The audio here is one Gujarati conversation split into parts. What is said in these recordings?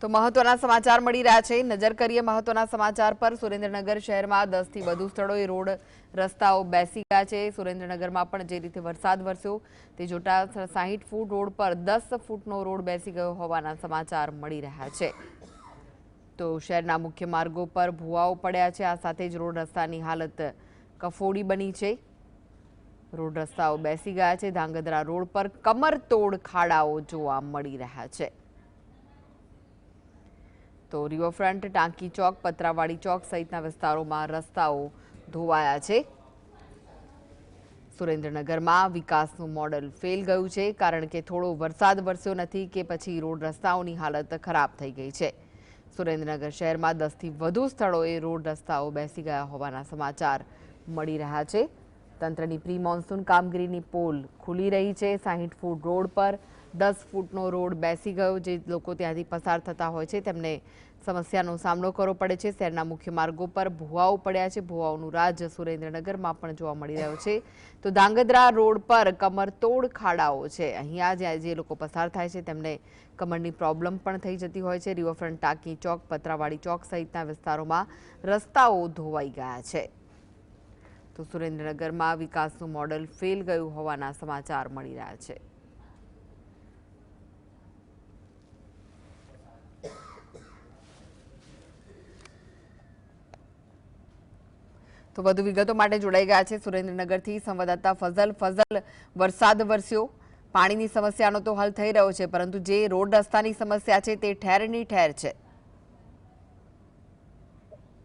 તો મહત્વના સમાચાર મળી રહ્યા છે. નજર કરીએ મહત્વના સમાચાર પર. સુરેન્દ્રનગર શહેરમાં દસથી વધુ સ્થળોએ રોડ રસ્તાઓ બેસી ગયા છે. સુરેન્દ્રનગરમાં પણ જે રીતે વરસાદ વરસ્યો તે જોતા સાહીઠ ફૂટ રોડ પર દસ ફૂટનો રોડ બેસી ગયો હોવાના સમાચાર મળી રહ્યા છે. તો શહેરના મુખ્ય માર્ગો પર ભૂવાઓ પડ્યા છે. આ સાથે જ રોડ રસ્તાની હાલત કફોડી બની છે. રોડ રસ્તાઓ બેસી ગયા છે. ધાંગધ્રા રોડ પર કમરતોડ ખાડાઓ જોવા મળી રહ્યા છે. તો રિવરફ્રન્ટ ટાંકી ચોક પતરાવાડી ચોક સહિતના વિસ્તારોમાં રસ્તાઓ ધોવાયા છે. સુરેન્દ્રનગરમાં વિકાસનું મોડલ ફેલ ગયું છે, કારણ કે થોડો વરસાદ વરસ્યો નથી કે પછી રોડ રસ્તાઓની હાલત ખરાબ થઈ ગઈ છે. સુરેન્દ્રનગર શહેરમાં દસથી વધુ સ્થળોએ રોડ રસ્તાઓ બેસી ગયા હોવાના સમાચાર મળી રહ્યા છે. તંત્રની પ્રી મોન્સૂન કામગીરીની પોલ ખુલી રહી છે. સાહીઠ ફૂટ રોડ પર દસ ફૂટનો રોડ બેસી ગયો જે લોકો ત્યાંથી પસાર થતા હોય છે. તેમને સમસ્યાનો સામનો કરવો પડે છે. શહેરના મુખ્ય માર્ગો પર ભૂવાઓ પડ્યા છે. ભૂવાઓનું રાજ સુરેન્દ્રનગરમાં પણ જોવા મળી રહ્યો છે. તો ધાંગધ્રા રોડ પર કમરતોડ ખાડાઓ છે. અહીંયા જ્યાં જે લોકો પસાર થાય છે તેમને કમરની પ્રોબ્લેમ પણ થઈ જતી હોય છે. રિવરફ્રન્ટ ટાંકી ચોક, પતરાવાડી ચોક સહિતના વિસ્તારોમાં રસ્તાઓ ધોવાઈ ગયા છે. તો સુરેન્દ્રનગરમાં વિકાસનું મોડલ ફેલ ગયું હોવાના સમાચાર મળી રહ્યા છે. તો વધુ વિગતો માટે જોડાઈ ગયા છે સુરેન્દ્રનગરથી સંવાદદાતા ફઝલ. ફઝલ, વરસાદ વરસ્યો. પાણીની સમસ્યાનો તો હલ થઈ રહ્યો છે, પરંતુ જે રોડ રસ્તાની સમસ્યા છે તે ઠેરની ઠેર છે.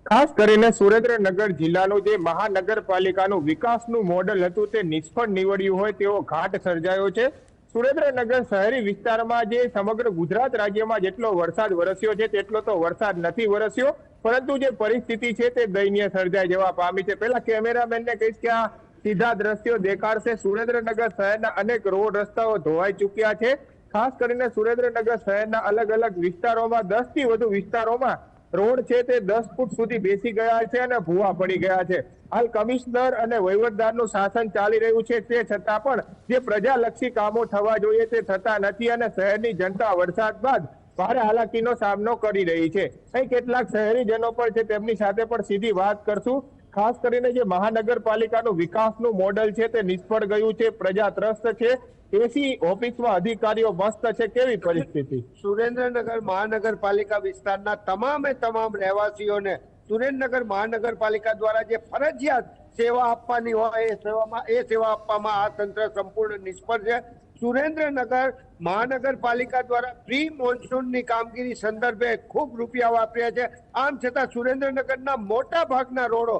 ખાસ કરીને સુરેન્દ્રનગર જિલ્લાનો જે મહાનગરપાલિકાનું વિકાસનું મોડલ હતું તે નિષ્ફળ નીવડ્યું હોય તેવો ઘાટ સર્જાયો છે. સુરેન્દ્રનગર શહેરી વિસ્તારમાં જે સમગ્ર ગુજરાત રાજ્યમાં જેટલો વરસાદ વરસ્યો છે, તેટલો તો વરસાદ નથી વરસ્યો. પરંતુ જે પરિસ્થિતિ છે, તે દયનીય સર્જાય જેવા પામી છે. પેલા કેમેરામેનને કહીશ કે આ સીધા દ્રશ્યો દેખાડશે. સુરેન્દ્રનગર શહેરના અનેક રોડ રસ્તાઓ ધોવાઈ ચૂક્યા છે. ખાસ કરીને સુરેન્દ્રનગર શહેરના અલગ અલગ વિસ્તારોમાં દસથી વધુ વિસ્તારોમાં રોડ છે તે દસ ફૂટ સુધી બેસી ગયા છે અને ભૂવા પડી ગયા છે. હાલ કમિશનર અને વહીવટદારનું શાસન ચાલી રહ્યું છે તે છતાં પણ જે પ્રજાલક્ષી કામો થવા જોઈએ તે થતા નથી અને શહેરની જનતા વરસાદ બાદ ભારે હાલાકીનો સામનો કરી રહી છે. અહીં કેટલાક શહેરીજનો પણ છે, તેમની સાથે પણ સીધી વાત કરશું. ખાસ કરીને જે મહાનગરપાલિકાનું વિકાસનું મોડલ છે તે નિષ્ફળ ગયું છે પ્રજા ત્રસ્ત છે. એસી ઓફિસમાં અધિકારીઓ મસ્ત છે. કેવી પરિસ્થિતિ? સુરેન્દ્રનગર મહાનગરપાલિકા વિસ્તારના તમામે તમામ રહેવાસીઓને સુરેન્દ્રનગર મહાનગરપાલિકા દ્વારા જે ફરજિયાત સેવા આપવાની હોય એ સેવામાં એ સેવા આપવામાં આ તંત્ર સંપૂર્ણ નિષ્ફળ છે. સુરેન્દ્રનગર મહાનગરપાલિકા દ્વારા પ્રી મોન્સૂનની કામગીરી સંદર્ભે ખૂબ રૂપિયા વાપર્યા છે. આમ છતાં સુરેન્દ્રનગરના મોટા ભાગના રોડો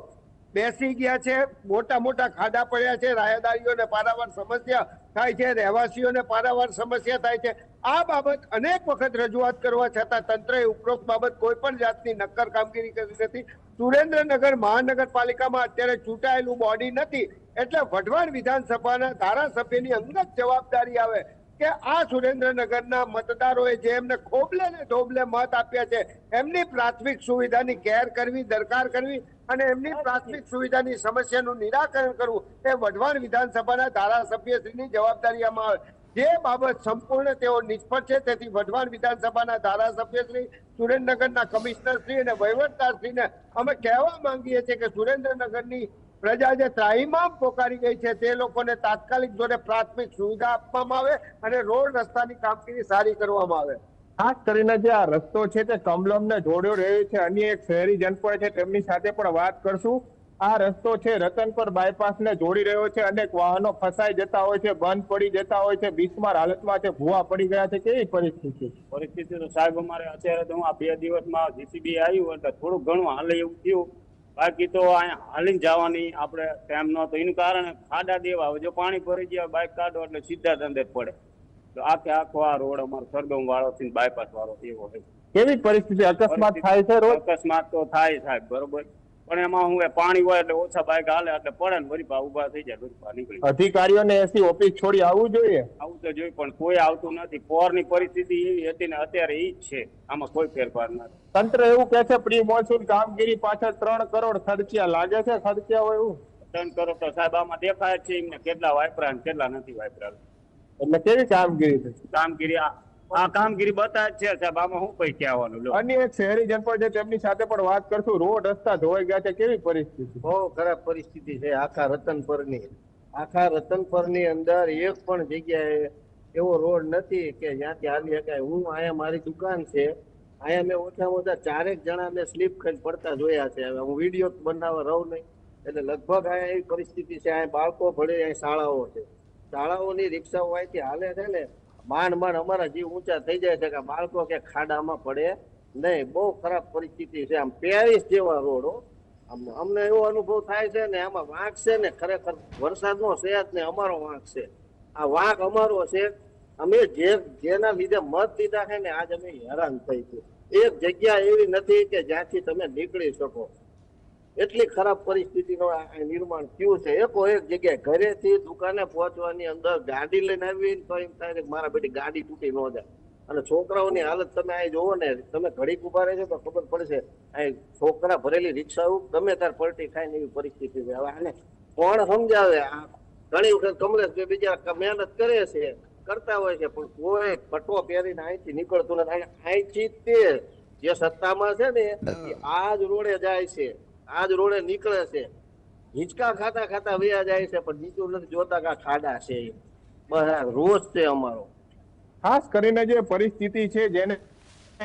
બેસી ગયા છે, મોટા મોટા ખાડા પડ્યા છે રાહદારીઓને પારાવાર સમસ્યા થાય છે, રહેવાસીઓને પારાવાર સમસ્યા થાય છે. આ બાબત અનેક વખત રજૂઆત કરવા છતાં તંત્રએ ઉપરોક્ત બાબત કોઈ પણ જાતની નક્કર કામગીરી કરી નથી. સુરેન્દ્રનગર મહાનગરપાલિકામાં અત્યારે ચૂંટાયેલું બોડી નથી. એટલે વઢવાણ વિધાનસભાના ધારાસભ્યની અંગત જવાબદારી આવે. કે આ સુરેન્દ્રનગરના મતદારોએ જે એમને ખોબલે ને ધોબલે મત આપ્યા છે એમની પ્રાથમિક સુવિધાની કેર કરવી દરકાર કરવી અને એમની પ્રાથમિક સુવિધાની સમસ્યાનું નિરાકરણ કરવું એ વઢવાણ વિધાનસભાના ધારાસભ્યશ્રીની જવાબદારીમાં આવે. જે બાબત સંપૂર્ણ તેઓ નિષ્ફળ છે તેથી વઢવાણ વિધાનસભાના ધારાસભ્યશ્રી સુરેન્દ્રનગરના કમિશનરશ્રી અને વહીવટદારશ્રીને અમે કહેવા માંગીએ છીએ કે સુરેન્દ્રનગરની પ્રજા જે ત્રાહીમામ પોકારી ગઈ છે. તે લોકોને તાત્કાલિક ધોરણે પ્રાથમિક સુવિધા આપવામાં આવે અને રોડ રસ્તાની કામગીરી સારી કરવામાં આવે. ખાસ કરીને જે આ રસ્તો છે તે કમલમને જોડ્યો રહ્યો છે. અન્ય એક શહેરી પણ છે તેમની સાથે પણ વાત કરશું. આ રસ્તો છે રતનપર બાયપાસને જોડી રહ્યો છે. અનેક વાહનો ફસાઈ જતા હોય છે બંધ પડી જતા હોય છે. બિસ્માર હાલતમાં છે ભૂવા પડી ગયા છે. કેવી પરિસ્થિતિ? પરિસ્થિતિ તો સાહેબ અમારે અત્યારે તો હું આ બે દિવસમાં જીસીબી આવ્યું એટલે થોડું ઘણું હાલે એવું થયું. બાકી તો હાલીને જવાની આપણે ટાઈમ નહોતો એનું કારણ ખાડા દેવા હવે જો પાણી ભરી ગયા બાઇક કાઢો એટલે સીધા જ અંદર પડે. તો આખે આખો આ રોડ અમારો સરગમ વાળો થી બાયપાસ વાળો એવો હોય. કેવી પરિસ્થિતિ? અકસ્માત થાય છે અકસ્માત તો થાય સાહેબ બરોબર. પણ એમાં હું પાણી હોય એટલે ઓછા બાઇક હાલે એટલે પડે ને વરીપા ઊભા થઈ જાય વરીપા નીકળી અધિકારીઓને એસી ઓફિસ છોડી આવવું જોઈએ? આવું તો જોઈએ પણ કોઈ આવતું નથી. પોરની પરિસ્થિતિ એવી હતી ને અત્યારે ઈ જ છે. આમાં કોઈ ફેરફાર નથી. તંત્ર એવું કે છે પ્રી મોન્સૂન કામગીરી પાછળ ત્રણ કરોડ ખર્ચ્યા. લાગે છે ખર્ચ્યા હોય એવું? ત્રણ કરોડ તો સાહેબ આમાં દેખાય છે એમને કેટલા વાપરા કેટલા નથી વાપરા એટલે કેવી કામગીરી કામગીરી આ કામગીરી બતાવે છે સાહેબ આમાં શું પૈકી આવવાનું? લો. અન્ય એક શહેરીજન પણ છે તેમની સાથે પણ વાત કરશું. રોડ રસ્તા ધોવાઈ ગયા છે કેવી પરિસ્થિતિ? બહુ ખરાબ પરિસ્થિતિ છે આખા રતનપરની. આખા રતનપરની અંદર એક પણ જગ્યાએ એવો રોડ નથી કે જ્યાંથી હાલી શકાય. હું અહીંયા મારી દુકાન છે અહીંયા મેં ઓછામાં ઓછા ચારેક જણા મેં સ્લીપ ખાઈ પડતા જોયા છે. હવે હું વીડિયો બનાવવા રહું નહીં. એટલે લગભગ અહીંયા એવી પરિસ્થિતિ છે અહીંયા બાળકો ભળે અહીં શાળાઓ છે. શાળાઓની રિક્ષાઓ અહીંથી હાલે છે ને માંડ માંડ અમારા જીવ ઊંચા થઈ જાય છે કે બાળકો કે ખાડામાં પડે નહીં. બહુ ખરાબ પરિસ્થિતિ છે. આમ પેરિસ જેવા રોડો અમને એવો અનુભવ થાય છે ને આમાં વાંક છે ને ખરેખર વરસાદનો છે જ ને અમારો વાંક છે. આ વાંક અમારો છે. અમે જે જેના લીધે મત દીધા છે ને આજ અમે હેરાન થઈ છે એક જગ્યા એવી નથી કે જ્યાંથી તમે નીકળી શકો. એટલી ખરાબ પરિસ્થિતિનો નિર્માણ થયું છે. એકો એક જગ્યાએ ઘરેથી દુકાને પહોંચવાની અંદર ગાડી લઈને આવી તો એમ થાય કે મારા બેટી ગાડી તૂટી ન જાય. અને છોકરાઓની હાલત તમે અહીં જોવો ને તમે ઘડીક ઊભા રહેજો તો ખબર પડશે. અહીં છોકરા ભરેલી રિક્ષાઓ ગમે ત્યારે પલટી ખાય ને એવી પરિસ્થિતિ છે. હવે આને કોણ સમજાવે? આ ઘણી વખત કમલેશ બીજા મહેનત કરે છે કરતા હોય છે પણ કોઈ પટો પહેરીને અહીંથી નીકળતું નથી. અહીં- અહીંથી તે જે સત્તામાં છે ને આ જ રોડે જાય છે. આ જ રોડે નીકળે છે. હિંચકા ખાતા ખાતા વયા જાય છે, પણ નીચું નથી જોતા કે ખાડા છે. બસ આ રોજ છે અમારો. ખાસ કરીને જે પરિસ્થિતિ છે, જેને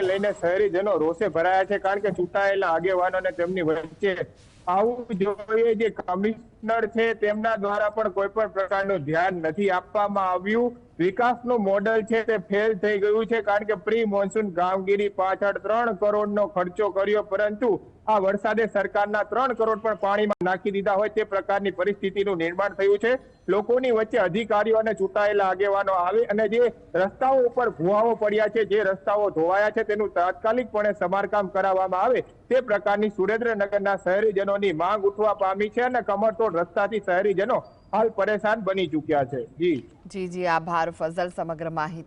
લઈને શહેરીજનો રોષે ભરાયા છે, કારણ કે ચૂંટાયેલા આગેવાનો અને તેમની વચ્ચે આવું જોઈએ, જે કમિશનર છે, તેમના દ્વારા પણ કોઈ પણ પ્રકારનું ધ્યાન નથી આપવામાં આવ્યું. વિકાસનું મોડલ છે તે ફેલ થઈ ગયું છે કારણ કે પ્રી મોન્સૂન કામગીરી પાછળ ત્રણ કરોડનો ખર્ચો કર્યો, પરંતુ આ વરસાદે સરકારના ત્રણ કરોડ પણ પાણીમાં નાખી દીધા હોય તે પ્રકારની પરિસ્થિતિનું નિર્માણ થયું છે. લોકોની વચ્ચે અધિકારીઓ અને ચૂંટાયેલા આગેવાનો આવે અને જે રસ્તાઓ ઉપર ભૂવાઓ પડ્યા છે, જે રસ્તાઓ ધોવાયા છે, તેનું તાત્કાલિકપણે સમારકામ કરાવવામાં આવે તે પ્રકારની સુરેન્દ્રનગરના શહેરીજનોની માંગ ઉઠવા પામી છે અને કમરતોડ રસ્તાથી શહેરીજનો હાલ પરેશાન બની ચૂક્યા છે. જી. જી જી આભાર ફઝલ સમગ્ર માહિતી.